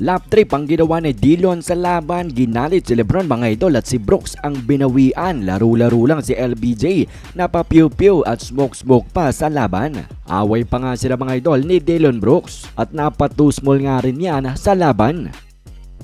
Lap trip ang ginawa ni Dillon sa laban, ginalit si Lebron mga idol at si Brooks ang binawian. Laro-laro lang si LBJ, napapiw-piw at smoke-smoke pa sa laban. Away pa nga sila mga idol ni Dillon Brooks at napatusmol nga rin yan sa laban.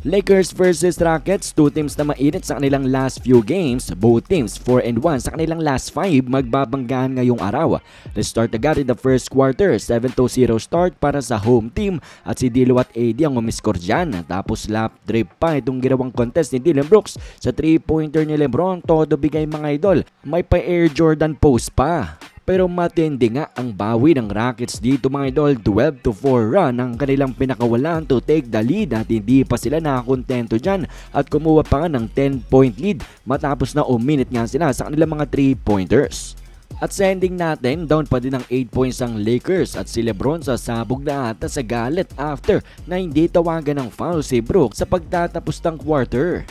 Lakers versus Rockets, two teams na mainit sa kanilang last few games. Both teams 4 and 1 sa kanilang last 5 magbabanggahan ngayong araw. Let's start agad in the first quarter. 7-0 start para sa home team at si Dilo at AD ang umiskor dyan. Tapos lap trip pa itong ginawang contest ni Dylan Brooks sa 3-pointer ni Lebron. Todo bigay mga idol. May pa Air Jordan post pa. Pero matindi nga ang bawi ng Rockets dito mga idol 12 to 4 run ang kanilang pinakawalan to take the lead at hindi pa sila nakakontento dyan at kumuha pa nga ng 10 point lead matapos na uminit nga sila sa kanilang mga 3 pointers. At sa ending natin, down pa din ng 8 points ang Lakers at si Lebron sa sabog na ata sa galit after na hindi tawagan ng foul si Brooks sa pagtatapos ng quarter.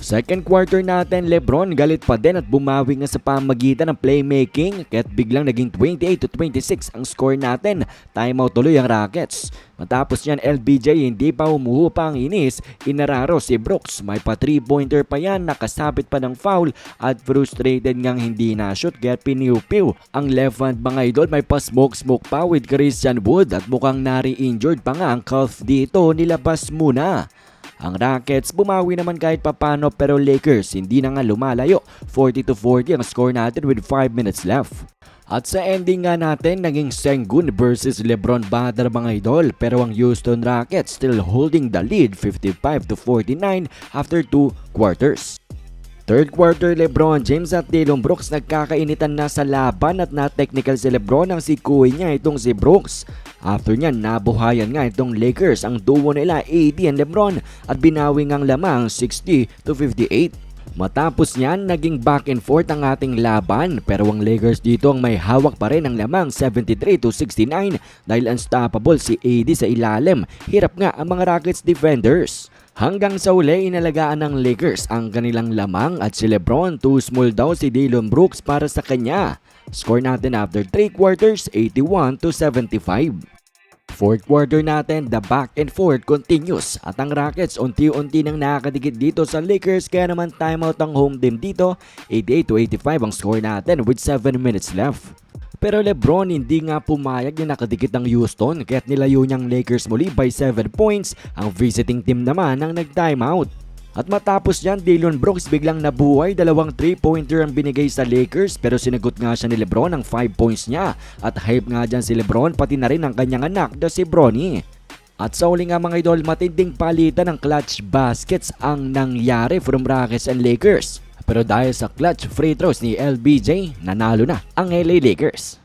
Second quarter natin, Lebron galit pa din at bumawi nga sa pamagitan ng playmaking kaya't biglang naging 28 to 26 ang score natin. Timeout tuloy ang Rockets. Matapos yan, LBJ hindi pa umuhupa ang inis, inararo si Brooks. May pa 3-pointer pa yan, nakasabit pa ng foul at frustrated ngang hindi na-shoot kaya piniupiw. Ang left hand mga idol may pa smoke-smoke pa with Christian Wood at mukhang nari-injured pa nga ang calf dito, nilabas muna. Ang Rockets bumawi naman kahit papano pero Lakers hindi na nga lumalayo. 40 to 40 ang score natin with 5 minutes left. At sa ending nga natin, naging Sengun versus Lebron Badar mga idol. Pero ang Houston Rockets still holding the lead 55 to 49 after 2 quarters. Third quarter Lebron James at Dillon Brooks nagkakainitan na sa laban at na-technical si Lebron ang sikuin niya itong si Brooks. After niyan, nabuhayan nga itong Lakers ang duo nila AD and Lebron at binawi ngang lamang 60 to 58. Matapos niyan, naging back and forth ang ating laban pero ang Lakers dito ang may hawak pa rin ng lamang 73 to 69 dahil unstoppable si AD sa ilalim. Hirap nga ang mga Rockets defenders. Hanggang sa uli, inalagaan ng Lakers ang kanilang lamang at si Lebron too small daw si Dillon Brooks para sa kanya. Score natin after 3 quarters, 81 to 75. Fourth quarter natin, the back and forth continues at ang Rockets unti-unti nang nakakadikit dito sa Lakers kaya naman timeout ang home team dito 88 to 85 ang score natin with 7 minutes left. Pero Lebron hindi nga pumayag na nakadikit ng Houston kaya't nilayo niyang Lakers muli by 7 points ang visiting team naman ang nag-timeout. At matapos yan, Dillon Brooks biglang nabuhay, dalawang 3-pointer ang binigay sa Lakers pero sinagot nga siya ni Lebron ang 5 points niya. At hype nga dyan si Lebron pati na rin ang kanyang anak na si Bronny. At sa uli nga mga idol, matinding palitan ng clutch baskets ang nangyari from Rockets and Lakers. Pero dahil sa clutch free throws ni LBJ, nanalo na ang LA Lakers.